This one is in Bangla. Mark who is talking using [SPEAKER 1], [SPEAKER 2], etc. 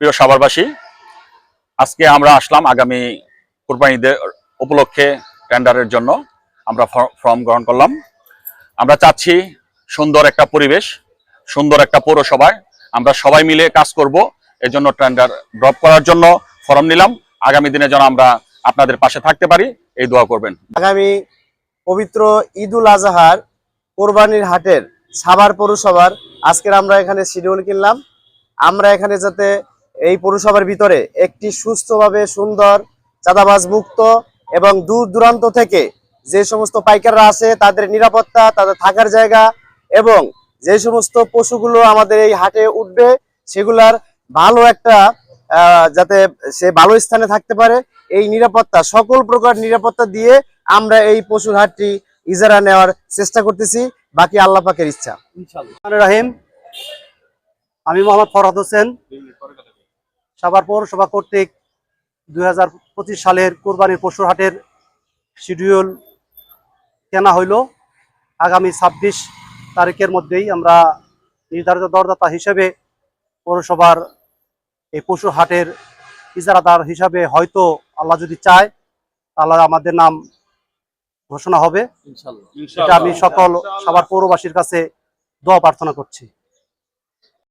[SPEAKER 1] প্রিয় সাভারবাসী, আজকে আমরা আসলাম আগামী কুরবানিদের উপলক্ষে টেন্ডারের জন্য। আমরা ফর্ম গ্রহণ করলাম। আমরা চাচ্ছি সুন্দর একটা পরিবেশ, সুন্দর একটা পৌরসভায় আমরা সবাই মিলে কাজ করব। এর জন্য টেন্ডার ড্রপ করার জন্য ফর্ম নিলাম। আগামী দিনে যেন আমরা আপনাদের পাশে থাকতে পারি, এই দোয়া করবেন।
[SPEAKER 2] আগামী পবিত্র ঈদুল আজহার কোরবানির হাটের সাভার পৌরসভার আজকের আমরা এখানে শিডিউল কিনলাম। আমরা এখানে যাতে এই পৌরসভার ভিতরে একটি সুস্থভাবে সুন্দর চাঁদাবাজ মুক্ত এবং দূর দূরান্ত থেকে যে সমস্ত পাইকাররা আছে তাদের নিরাপত্তা, তাদের থাকার জায়গা এবং যে সমস্ত পশুগুলো আমাদের এই হাটে উঠবে, সেগুলার ভালো একটা যাতে সে ভালো স্থানে থাকতে পারে, এই নিরাপত্তা, সকল প্রকার নিরাপত্তা দিয়ে আমরা এই পশুর হাটটি ইজারা নেওয়ার চেষ্টা করতেছি। বাকি আল্লাহ পাকের ইচ্ছা।
[SPEAKER 3] রাহিম, আমি মোহাম্মদ ফরহাদ হোসেন। সাভার পৌরসভা কর্তৃক দুই হাজার পঁচিশ সালের কোরবানির পশুর হাটের শিডিউল কেনা হইল। আগামী ছাব্বিশ তারিখের মধ্যেই আমরা নির্ধারিত দরদাতা হিসেবে পৌরসভার এই পশুর হাটের ইজারাদার হিসাবে হয়তো আল্লাহ যদি চায় তাহলে আমাদের নাম ঘোষণা হবে। এটা আমি সকল সবার পৌরবাসীর কাছে দোয়া প্রার্থনা করছি।